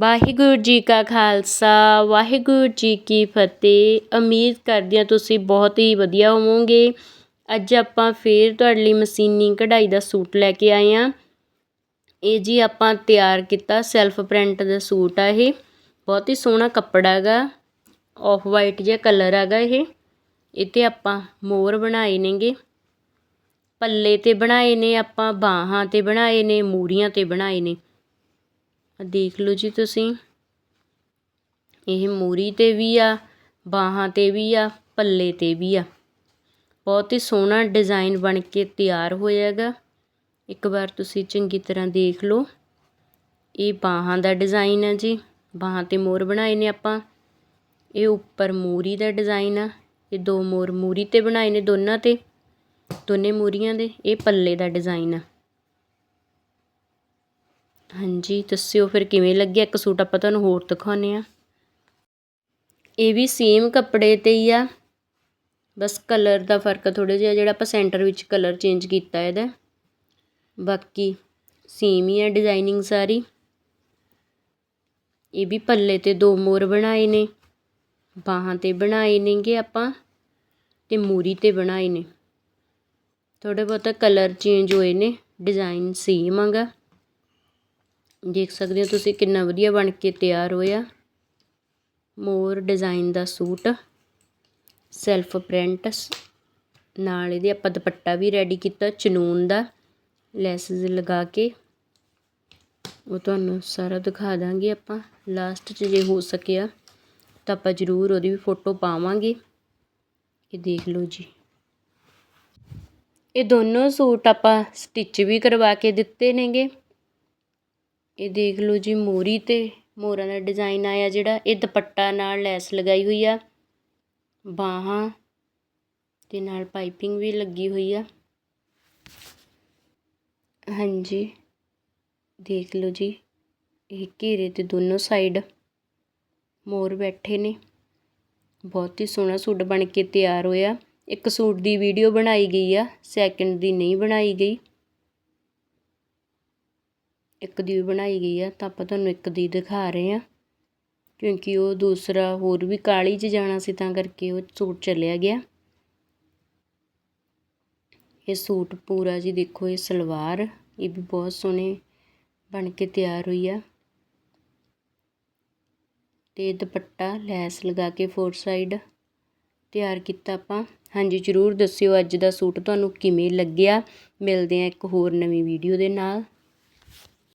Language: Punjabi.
ਵਾਹਿਗੁਰੂ ਜੀ ਕਾ ਖਾਲਸਾ, ਵਾਹਿਗੁਰੂ ਜੀ ਕੀ ਫਤਿਹ। ਉਮੀਦ ਕਰਦੀ ਹਾਂ ਤੁਸੀਂ ਬਹੁਤ ਹੀ ਵਧੀਆ ਹੋਵੋਗੇ। ਅੱਜ ਆਪਾਂ ਫੇਰ ਤੁਹਾਡੇ ਲਈ ਮਸ਼ੀਨੀ ਕਢਾਈ ਦਾ ਸੂਟ ਲੈ ਕੇ ਆਏ ਹਾਂ। ਇਹ ਜੀ ਆਪਾਂ ਤਿਆਰ ਕੀਤਾ ਸੈਲਫ ਪ੍ਰਿੰਟ ਦਾ ਸੂਟ ਆ ਇਹ। ਬਹੁਤ ਹੀ ਸੋਹਣਾ ਕੱਪੜਾ ਹੈਗਾ ਆਫ ਵਾਈਟ ਜਿਹਾ ਕਲਰ ਹੈਗਾ ਇਹ। ਇੱਥੇ ਆਪਾਂ ਮੋਰ ਬਣਾਏ ਨੇਗੇ। ਪੱਲੇ ਤੇ ਬਣਾਏ ਨੇ, ਆਪਾਂ ਬਾਹਾਂ ਤੇ ਬਣਾਏ ਨੇ, ਮੂਰੀਆਂ ਤੇ ਬਣਾਏ ਨੇ। ਦੇਖ ਲਓ ਜੀ ਤੁਸੀਂ। ਇਹ ਮੂਰੀ ਤੇ ਵੀ ਆ, ਬਾਹਾਂ ਤੇ ਵੀ ਆ, ਪੱਲੇ ਤੇ ਵੀ ਆ। ਬਹੁਤ ਹੀ ਸੋਹਣਾ ਡਿਜ਼ਾਈਨ ਬਣ ਕੇ ਤਿਆਰ ਹੋਇਆ ਹੈਗਾ। ਇੱਕ ਵਾਰ ਤੁਸੀਂ ਚੰਗੀ ਤਰ੍ਹਾਂ ਦੇਖ ਲਓ। ਇਹ ਬਾਹਾਂ ਦਾ ਡਿਜ਼ਾਈਨ ਹੈ ਜੀ। ਬਾਹਾਂ ਤੇ ਮੋਰ ਬਣਾਏ ਨੇ ਆਪਾਂ। ਇਹ ਉੱਪਰ ਮੂਰੀ ਦਾ ਡਿਜ਼ਾਈਨ ਆ। ਇਹ ਦੋ ਮੋਰ ਮੂਰੀ ਤੇ ਬਣਾਏ ਨੇ ਦੋਨਾਂ ਤੇ। ਦੋਨੇ ਮੂਰੀਆਂ ਦੇ। ਇਹ ਪੱਲੇ ਦਾ ਡਿਜ਼ਾਈਨ ਆ। ਹਾਂਜੀ, ਦੱਸਿਓ ਫਿਰ ਕਿਵੇਂ ਲੱਗਿਆ ਇੱਕ ਸੂਟ ਆਪਾਂ ਤੁਹਾਨੂੰ ਹੋਰ ਦਿਖਾਉਂਦੇ ਆ ਇਹ ਵੀ ਸੇਮ ਕੱਪੜੇ ਤੇ ਹੀ ਆ। ਬਸ ਕਲਰ ਦਾ ਫ਼ਰਕ ਥੋੜਾ ਜਿਹਾ ਜਿਹੜਾ ਆਪਾਂ ਸੈਂਟਰ ਵਿੱਚ ਕਲਰ ਚੇਂਜ ਕੀਤਾ ਇਹਦਾ। ਬਾਕੀ ਸੇਮ ਹੀ ਆ ਡਿਜ਼ਾਈਨਿੰਗ ਸਾਰੀ। ਇਹ ਵੀ ਪੱਲੇ ਤੇ ਦੋ ਮੋਰ ਬਣਾਏ ਨੇ। ਬਾਹਾਂ ਤੇ ਬਣਾਏ ਨੇਗੇ ਆਪਾਂ ਤੇ ਮੂਰੀ ਤੇ ਬਣਾਏ ਨੇ। ਥੋੜੇ ਬਹੁਤਾ ਕਲਰ ਚੇਂਜ ਹੋਏ ਨੇ ਡਿਜ਼ਾਈਨ ਸੇਮ ਆਗਾ। ਦੇਖ ਸਕਦੇ ਹੋ ਤੁਸੀਂ ਕਿੰਨਾ ਵਧੀਆ ਬਣ ਕੇ ਤਿਆਰ ਹੋਇਆ। ਮੋਰ ਡਿਜ਼ਾਈਨ ਦਾ ਸੂਟ, ਸੈਲਫ ਪ੍ਰਿੰਟ ਨਾਲ ਇਹਦੇ ਆਪਾਂ ਦੁਪੱਟਾ ਵੀ ਰੈਡੀ ਕੀਤਾ, ਚਨੂਨ ਦਾ ਲੈਸਸ ਲਗਾ ਕੇ। ਉਹ ਤੁਹਾਨੂੰ ਸਾਰਾ ਦਿਖਾ ਦਾਂਗੇ ਆਪਾਂ ਲਾਸਟ 'ਚ ਜੇ ਹੋ ਸਕਿਆ ਤਾਂ ਆਪਾਂ ਜ਼ਰੂਰ ਉਹਦੀ ਵੀ ਫੋਟੋ ਪਾਵਾਂਗੇ। ਇਹ ਦੇਖ ਲਓ ਜੀ। ਇਹ ਦੋਨੋਂ ਸੂਟ ਆਪਾਂ ਸਟਿਚ ਵੀ ਕਰਵਾ ਕੇ ਦਿੱਤੇ ਨੇਗੇ। ਇਹ ਦੇਖ ਲਓ ਜੀ ਮੋਰੀ ਤੇ, ਮੋਰਾਂ ਦਾ ਡਿਜ਼ਾਈਨ ਆਇਆ ਜਿਹੜਾ, ਇਹ ਦੁਪੱਟਾ ਨਾਲ ਲੈਸ ਲਗਾਈ ਹੋਈ ਆ। ਬਾਹਾਂ ਤੇ ਨਾਲ ਪਾਈਪਿੰਗ ਵੀ ਲੱਗੀ ਹੋਈ ਆ। ਹਾਂਜੀ, ਦੇਖ ਲਓ ਜੀ, ਇਹ ਘੇਰੇ ਤੇ ਦੋਨੋਂ ਸਾਈਡ ਮੋਰ ਬੈਠੇ ਨੇ। ਬਹੁਤ ਹੀ ਸੋਹਣਾ ਸੂਟ ਬਣ ਕੇ ਤਿਆਰ ਹੋਇਆ। ਇੱਕ ਸੂਟ ਦੀ ਵੀਡੀਓ ਬਣਾਈ ਗਈ ਆ ਸੈਕਿੰਡ ਦੀ ਨਹੀਂ ਬਣਾਈ ਗਈ। ਇੱਕ ਦੀ ਬਣਾਈ ਗਈ ਆ, ਤਾਂ ਆਪਾਂ ਤੁਹਾਨੂੰ ਇੱਕ ਦੀ ਦਿਖਾ ਰਹੇ ਆ ਕਿਉਂਕਿ ਉਹ ਦੂਸਰਾ ਹੋਰ ਵੀ ਕਾਲੀ 'ਚ ਜਾਣਾ ਸੀ, ਤਾਂ ਕਰਕੇ ਉਹ ਸੂਟ ਚੱਲਿਆ ਗਿਆ। ਇਹ ਸੂਟ ਪੂਰਾ ਜੀ ਦੇਖੋ, ਇਹ ਸਲਵਾਰ, ਇਹ ਵੀ ਬਹੁਤ ਸੋਹਣੇ ਬਣ ਕੇ ਤਿਆਰ ਹੋਈ ਆ। ਤੇ ਦੁਪੱਟਾ, ਲੈਸ ਲਗਾ ਕੇ ਫੋਰ ਸਾਈਡ ਤਿਆਰ ਕੀਤਾ ਆਪਾਂ। ਹਾਂਜੀ, ਜ਼ਰੂਰ ਦੱਸਿਓ ਅੱਜ ਦਾ ਸੂਟ ਤੁਹਾਨੂੰ ਕਿਵੇਂ ਲੱਗਿਆ? ਮਿਲਦੇ ਆ ਇੱਕ ਹੋਰ ਨਵੀਂ ਵੀਡੀਓ ਦੇ ਨਾਲ।